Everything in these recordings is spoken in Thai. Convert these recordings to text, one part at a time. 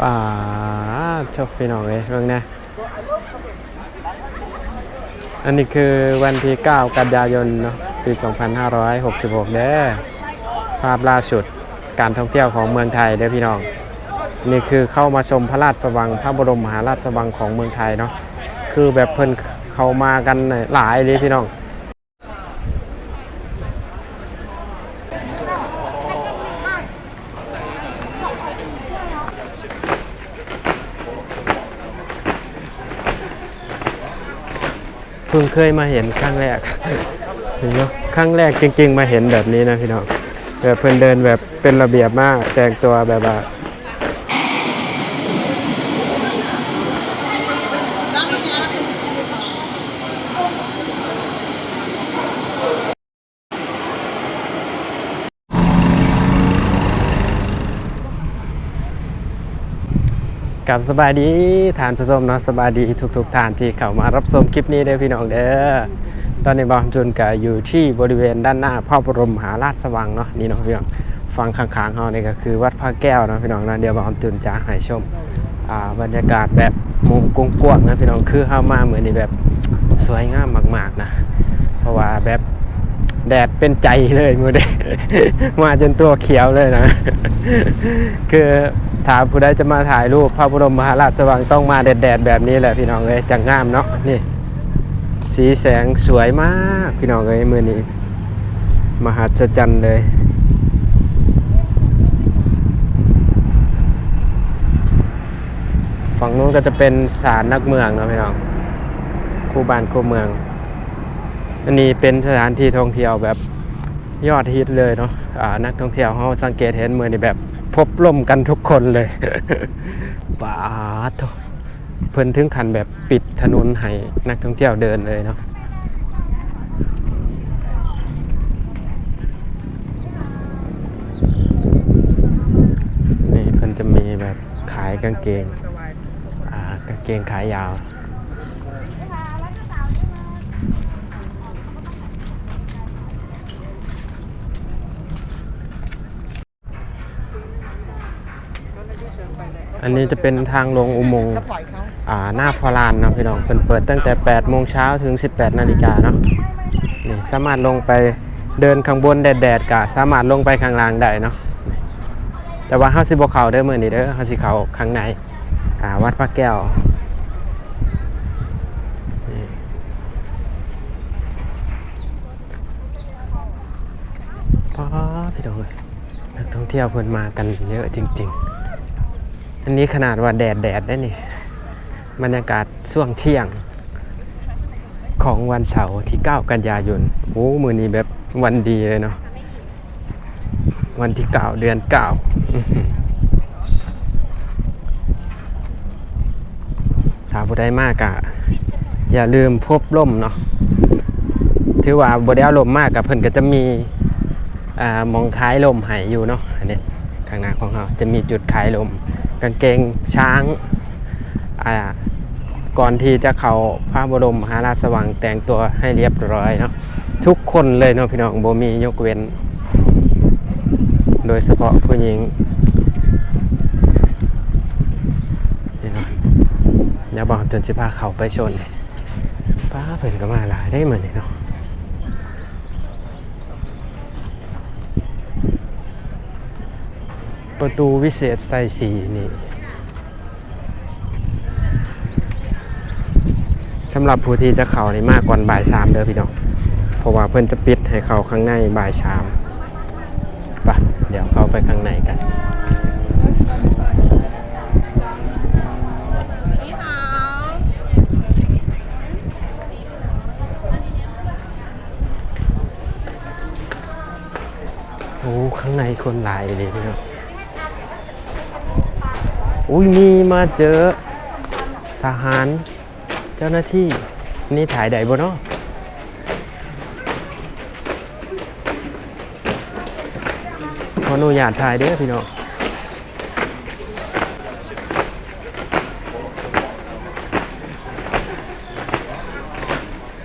ป่าชอบพี่น้องเลยเรื่องนะอันนี้คือวันที่ 9 กันยายนเนาะปี 2566เด้อภาพล่าสุดการท่องเที่ยวของเมืองไทยเด้อพี่น้อง นี่คือเข้ามาชมพระราชวังพระบรมมหาราชวังของเมืองไทยเนาะคือแบบเพิ่นเข้ามากันหลายเลยพี่น้อง เพิ่งเคยมาเห็นครั้งแรกเห็นไหมครั้งแรกจริง ๆ มาเห็นแบบนี้นะพี่น้องแบบเพิ่นเดินแบบเป็นระเบียบมากแต่งตัวแบบว่า กับสบายดีทานผู้ชมเนาะสบายดีทุกๆทานที่เข้ามารับชมคลิปนี้เด้อพี่น้องเด้อตอนนี้บอมจุนก็อยู่ที่บริเวณด้านหน้าพระบรมมหาราชวังเนาะนี่เนาะพี่น้องฟังข้างๆเฮานี่ก็คือวัดพระแก้วเนาะพี่น้องนะเดี๋ยวบอมจุนจะให้ชมอ่าบรรยากาศแบบมุมกว้างๆนะพี่น้องคือเฮามาเหมือนนี่แบบสวยงามมากๆนะ เพราะว่าแบบแดดเป็นใจเลยมือเด้มาจนตัวเขียวเลยนะ คือ ถ้าผู้ใดจะมาถ่ายรูปพระบรมมหาราชวังต้องมาแดดๆแบบนี้แหละพี่น้องเอ้ยจังงามเนาะนี่ สีแสงสวยมากพี่น้องเอ้ยมือนี้ มหัศจรรย์เลยฝั่งนู้นก็จะเป็นศาลนักเมืองนะพี่น้องคู่บ้านคู่เมือง อันนี้เป็นสถานที่ท่องเที่ยวแบบยอดฮิตเลยเนาะอ่านักท่องเที่ยวเขาสังเกตเห็นมือนี่แบบ พบล่มกันทุกคนเลยป้าดโถเพิ่นถึงขันแบบปิดถนนให้นักท่องเที่ยวเดินเลยเนาะนี่เพิ่นจะมีแบบขายกางเกง อ่ากางเกงขายยาว อันนี้จะเป็นทางลงอุโมงค์อ่าหน้าฟารานนะพี่น้องเปิดเปิดตั้งแต่8โมงเช้าถึง 18 นาฬิกาเนาะนี่สามารถลงไปเดินข้างบนแดดๆกะสามารถลงไปข้างล่างได้เนาะแต่ว่าเฮาสิบ่เขาเด้อมื้อนี้เด้อเฮาสิเขาข้างในอ่าวัดพระแก้วนี่ป๊าพี่น้องเอ้ยนักท่องเที่ยวเพิ่นมากันเยอะจริง ๆ อันนี้ขนาดว่าแดดแดดได้นี่บรรยากาศช่วงเที่ยงของวันเสาร์ที่ 9 กันยายนโอ้มือนี้แบบวันดีเลยเนาะวันที่ 9 เดือน9อื้อหือถ้าบ่ได้มากอะอย่าลืมพบล่มเนาะถือว่าบ่ได้เอาลมมากกับเพิ่นก็จะมีอมองคล้ายลมให้อยู่เนาะอันนี้ข้างหน้าของเราจะมีจุดคล้ายลม กางเกงช้างก่อนที่จะเข้าพระบรมมหาราชวังแต่งตัวให้เรียบร้อยเนาะทุกคนเลยเนาะพี่น้องบ่มียกเว้น โดยเฉพาะผู้หญิงนี่เนาะอย่าบอกจนสิพาเขาไปชนเลยป้าเพิ่นก็มาหลายได้เหมือนนี่เนาะ ประตูวิเศษไซสีนี่สำหรับผู้ที่จะเข้าในมากกว่าบ่ายสามเด้อพี่น้องเพราะว่าเพิ่อนจะปิดให้เข้าข้างในบ่ายสามไปะเดี๋ยวเข้าไปข้างในกันโอ้ข้างในคนหลายเลยพี่น้อง อุ้ยมีมาเจอ ทหาร เจ้าหน้าที่นี่ถ่ายใดบ่เนาะขออนุญาตถ่ายเด้อพี่น้อง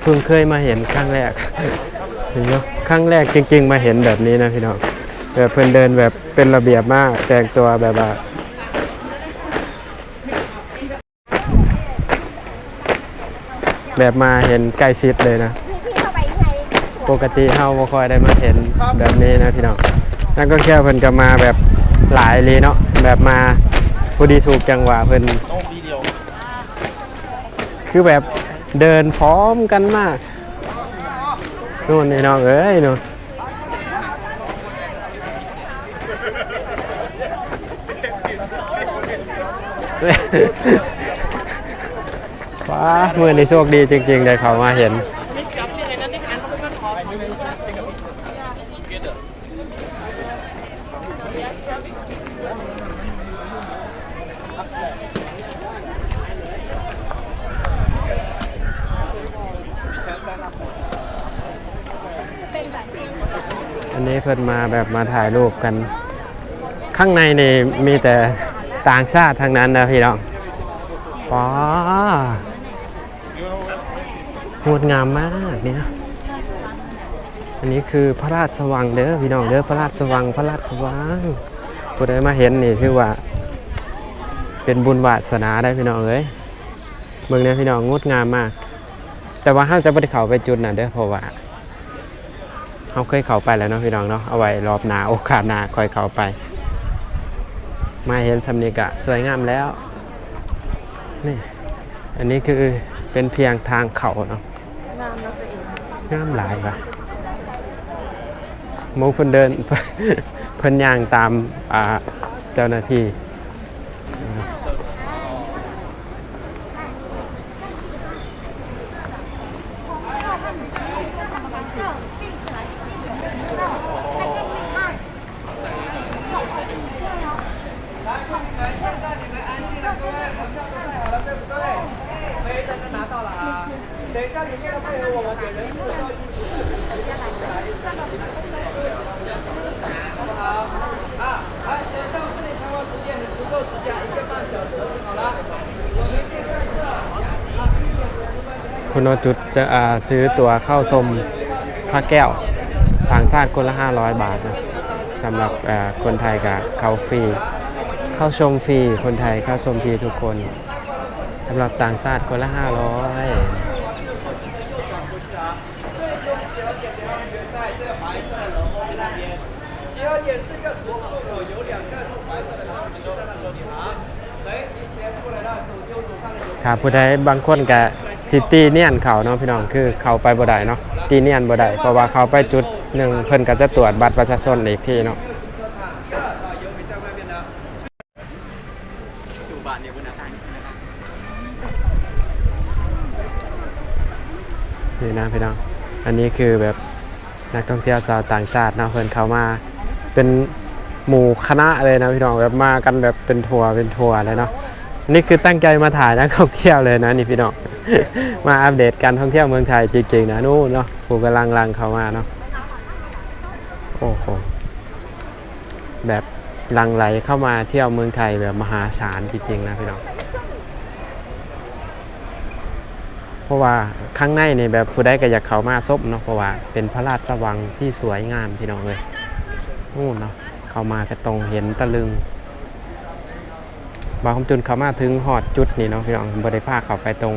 เพิ่งเคยมาเห็นครั้งแรกเห็นไหมครั้งแรกจริง ๆ มาเห็นแบบนี้นะพี่น้องแบบเพิ่นเดินแบบเป็นระเบียบมากแต่งตัวแบบว่า แบบมาเห็นใกล้ชิดเลยนะพี่เข้าไปข้างในปกติเฮาบ่ค่อยได้มาเห็นแบบนี้นะพี่น้องนักท่องเที่ยวเพิ่นก็มาแบบหลายเลยเนาะแบบมาพอดีถูกจังหวะเพิ่นคือแบบเดินพร้อมกันมากนู่นนี่น้องเอ้ยนู่น ว้าเมื่อนี้โชคดีจริงๆได้เขามาเห็นอันนี้เพิ่นมาแบบมาถ่ายรูปกัน ข้างในนี่มีแต่ต่างชาติทั้งนั้นนะพี่น้องป้า งดงามมากเนี่ยอันนี้คือพระราชสว่างเด้อพี่น้องเด้อพระราชสว่างพระราชสว่างผู้ใดมาเห็นนี่ถือว่า เป็นบุญวาสนาได้พี่น้องเอ้ยเมืองนี้พี่น้องงดงามมาก แต่ว่าห้ามจะไม่ได้เขาไปจุดน่ะเด้อเพราะว่าเขาเคยเขาไปแล้วเนาะพี่น้องเนาะเอาไว้รอบหนาโอกาสหนาคอยเขาไป มาเห็นสำนีกะสวยงามแล้วนี่อันนี้คือเป็นเพียงทางเขาเนาะ งามหลายปะหมูเพิ่นเดินเพิ่นย่างตามเจ้าหน้าที่ โนจุดจะซื้อตั๋วเข้าชมพระแก้วต่างชาติคนละ 500 บาทนะสำหรับคนไทยกับเขาฟรี เข้าชมฟรี คนไทยเข้าชมฟรีทุกคนสำหรับต่างชาติคนละ 500ครับผู้ใดบางคนก็ บซิตี้เนียนเขาเนาะพี่น้องคือเขาไปบ่ได้เนาะตีเนียนบ่ได้เพราะว่าเขาไปจุดหนึ่งเพิ่นก็จะตรวจบัตรประชาชนอีกทีเนาะนี่นะพี่น้อง อันนี้คือแบบนักท่องเที่ยวชาวต่างชาติเนาะเพิ่นเขามาเป็นหมู่คณะเลยนะพี่น้องแบบมากันแบบเป็นทัวร์เป็นทัวร์เลยเนาะนี่คือตั้งใจมาถ่ายนักท่องเที่ยวเลยนะนี่พี่น้อง มาอัปเดตการท่องเที่ยวเมืองไทยจริงๆนะนู่นเนาะผู้กำลังลังเข้ามาเนาะโอ้โหแบบลังไหลเข้ามาเที่ยวเมืองไทยแบบมหาศาลจริงๆนะพี่น้องเพราะว่าข้างในนี่แบบผู้ใดก็อยากเข้ามาซบเนาะเพราะว่าเป็นพระราชวังที่สวยงามพี่น้องเลยนู่นเนาะเข้ามาก็ตรงเห็นตะลึงบางคำจุนเขามาถึงหอดจุดนี่เนาะพี่น้องบริภาเขาไปตรง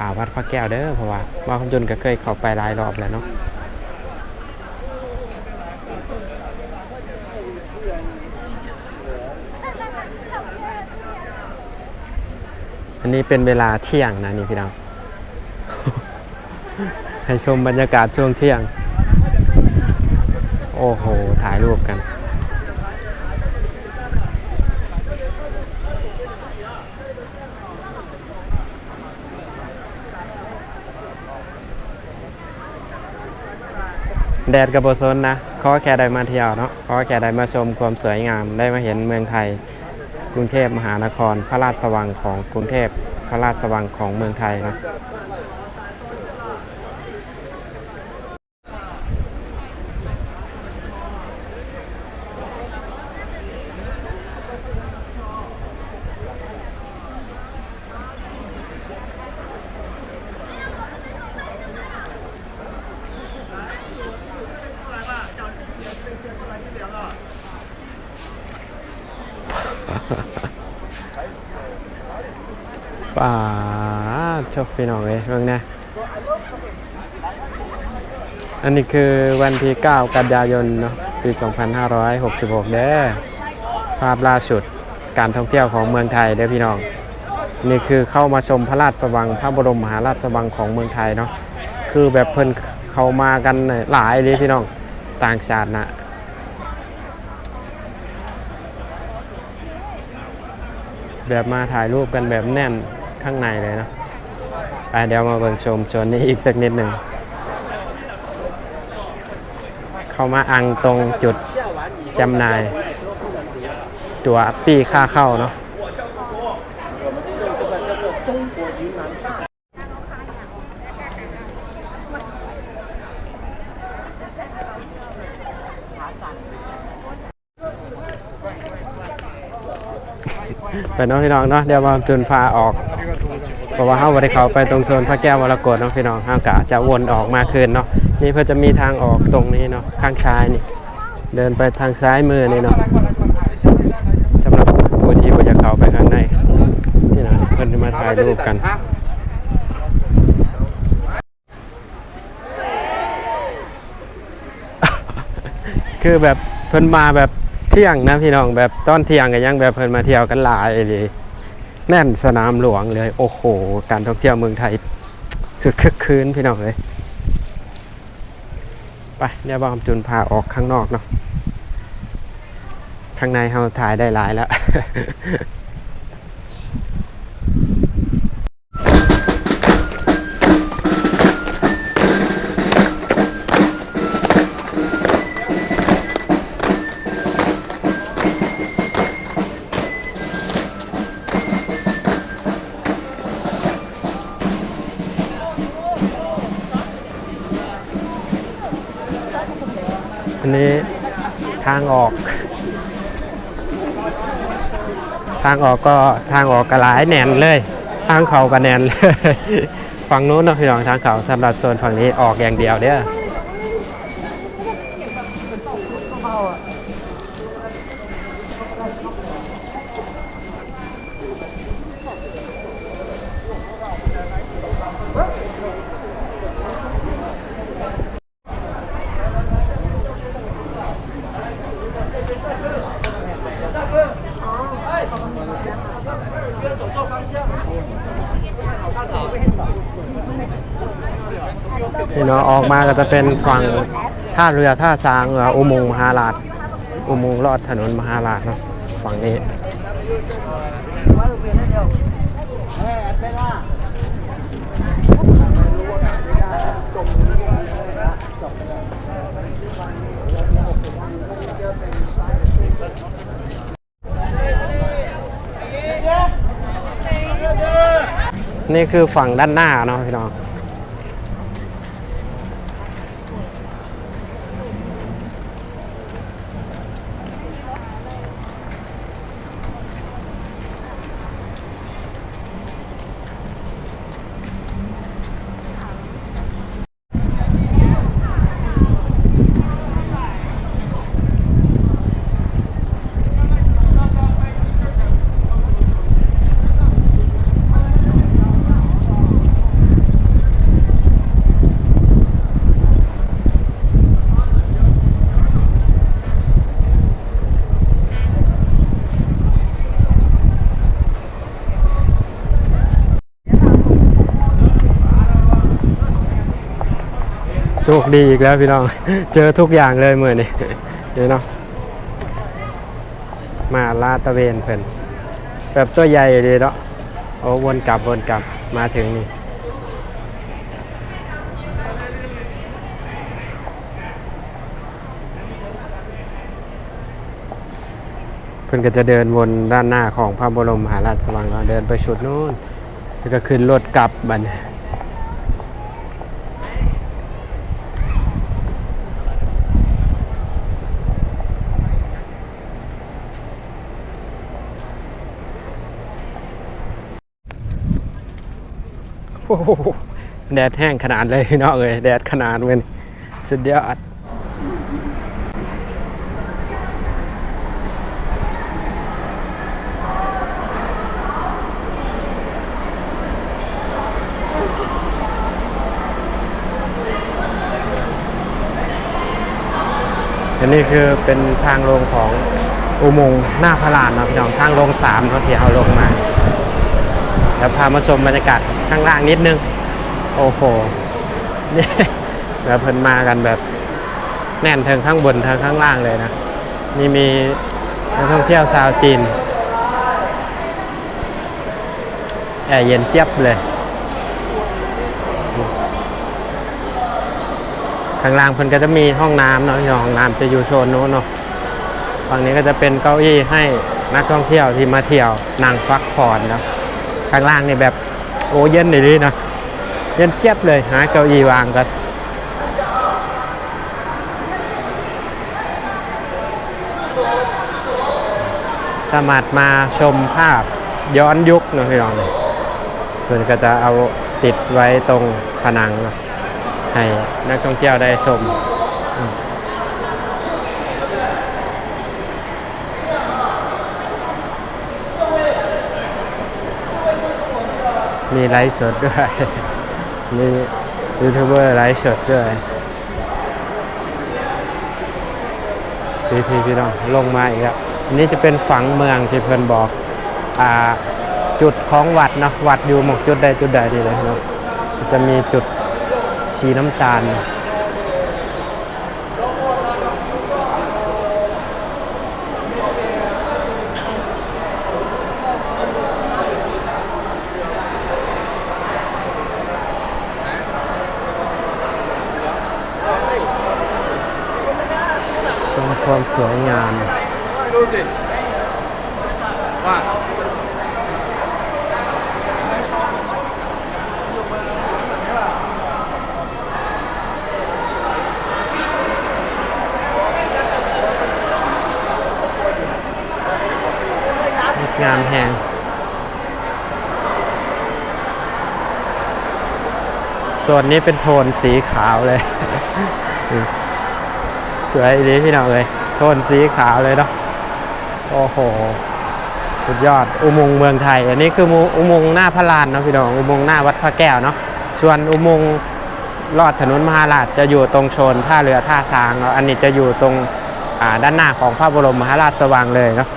อ่าวัดพระแก้วเด้อเพราะว่าบาคำจนก็เคยเข้าไปหลายรอบแล้วเนาะอันนี้เป็นเวลาเที่ยงนะนี่พี่น้องให้ชมบรรยากาศช่วงเที่ยง โอ้โห ถ่ายรูปกัน แดดกับบซนนะขอแค่ได้มาเที่ยวเนาะขอแค่ได้มาชมความสวยงาม ได้มาเห็นเมืองไทย กรุงเทพมหานคร พระราชสว่างของกรุงเทพพระราชสว่างของเมืองไทยนะ ชอบพี่น้องเลยเมืองนะอันนี้คือวันที่ 9 กันยายนเนาะปี 2566 เด้อภาพล่าสุดการท่องเที่ยวของเมืองไทยเด้อพี่น้อง นี่คือเข้ามาชมพระราชวังพระบรมมหาราชวังของเมืองไทยเนาะคือแบบเพิ่นเข้ามากันหลายเลยพี่น้องต่างชาตินะแบบมาถ่ายรูปกันแบบแน่นข้างในเลยเนาะ ไปเดี๋ยวมาเบิ่งชมชนนี้อีกสักนิดหนึ่ง เข้ามาอังตรงจุดจำหน่าย ตัวปีค่าเข้าเนาะไปน้องพี่น้องเนาะเดี๋ยวมาจุนพาออก ราะว่าเฮาบ่ได้เข้าไปตรงโซนพระแก้วมรกตเนาะพี่น้องเฮากะจะวนออกมาคืนเนาะนี่เพื่อจะมีทางออกตรงนี้เนาะข้างซ้ายนี่ เดินไปทางซ้ายมือนี่เนาะสำหรับผู้ที่บ่อยากเข้าไปข้างในนี่นะเพิ่นจะมาถ่ายรูปกันคือแบบเพิ่นมาแบบเที่ยงนะพี่น้องแบบตอนเที่ยงก็ยังแบบเพิ่นมาเที่ยวกันหลายเลย แน่นสนามหลวงเลย โอ้โห การท่องเที่ยวเมืองไทย สุดคึกคืนพี่น้องเลยไปเนี่ยบอมจุนพาออกข้างนอกเนาะข้างในเราถ่ายได้หลายแล้ว นี้ทางออก ทางออกก็ทางออกกระหลายแหนนเลย ทางเขาก็แหนนเลย ฝั่งนู้นนะพี่น้องทางเขาสำหรับโซนฝั่งนี้ออกอย่างเดียวเด้อ น้อออกมาก็จะเป็นฝั่งท่าเรือท่าซางเอออุโมงค์มหาราชอุโมงค์ลอดถนนมหาราชเนาะฝั่งนี้นี่คือฝั่งด้านหน้าเนาะพี่น้อง ชคดีอีกแล้วพี่น้อง เจอทุกอย่างเลยเมื่อนี้นี่เนาะมาลาดตะเวนเพิ่นแบบตัวใหญ่ดีเนาะโอ้วนกลับวนกลับมาถึงนี่เพิ่นก็จะเดินวนด้านหน้าของพระบรมมหาราชวังเนาเดินไปชุดนู้นแล้วก็ขึ้นรถกลับบัดน โอ้โหแดดแห้งขนาดเลยพี่น้องเอ้ยแดดขนาดเว้ยสุดยอดอันนี้คือเป็นทางลงของอุโมงค์หน้าพระลานนะพี่น้องทางลงสามเนาะที่เอาลงมา แล้วพามาชมบรรยากาศข้างล่างนิดนึง โอ้โหนี่แล้วเพิ่นมากันแบบแน่นเทิงข้างบนเทิงข้างล่างเลยนะนี่มีนักท่องเที่ยวชาวจีนแอร์เย็นเจี๊ยบเลย ข้างล่างเพิ่นก็จะมีห้องน้ำเนาะห้องน้ำจะอยู่โซนโน้นเนาะฝั่งนี้ก็จะเป็นเก้าอี้ให้นักท่องเที่ยวที่มาเที่ยวนั่งพักผ่อนเนาะ ข้างล่างนี่แบบโอ้เย็นดีนะเย็นเจี๊ยบเลยหาเก้าอี้วางกันสามารถมาชมภาพย้อนยุคนะพี่น้องเพื่อนก็จะเอาติดไว้ตรงผนังให้นักท่องเที่ยวได้ชม มีไลฟ์สดด้วย มียูทูบเบอร์ไลฟ์สดด้วยพี่พี่พี่น้องลงมาอีกแล้วอันนี้จะเป็นฝังเมืองที่เพื่อนบอก อ่า จุดของวัดเนาะวัดอยู่หมกจุดใดจุดใดดีเลยเนาะจะมีจุดสีน้ำตาล ชม ความสวยงาม Lucy，哇，งดงามแหงส่วนนี้เป็นโทนสีขาวเลยอืม สวยดีพี่น้องเลยโทนสีขาวเลยเนาะโอ้โหสุดยอดอุโมงค์เมืองไทย อันนี้คืออุโมงค์หน้าพระลานเนาะพี่น้องอุโมงค์หน้าวัดพระแก้วเนาะส่วนอุโมงค์ลอดถนนมหาราชจะอยู่ตรงโซนท่าเรือท่าช้างเนาะอันนี้จะอยู่ตรงด้านหน้าของพระบรมมหาราชสว่างเลยเนาะ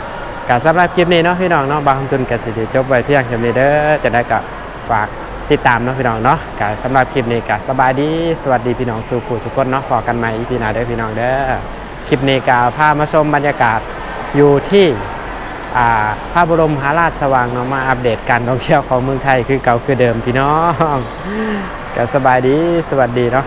การสำหรับคลิปนี้เนาะพี่น้องเนาะบางจุนกสิเดจบไว้เพียงแค่นี้เด้อจะได้กับฝาก ติดตามเนาะพี่น้องเนาะการสำหรับคลิปนี้ก็สบายดี สวัสดีพี่น้องสู่ผู้ทุกคนเนาะพอกันใหม่อีพีหน้าเด้อพี่น้องเด้อคลิปนี้ก็พามาชมบรรยากาศอยู่ที่อาพระบรมมหาราชสว่างเนาะมาอัปเดตการท่องเที่ยวของเมืองไทยคือเก่าคือเดิมพี่น้องก็สบายดีสวัสดีเนาะ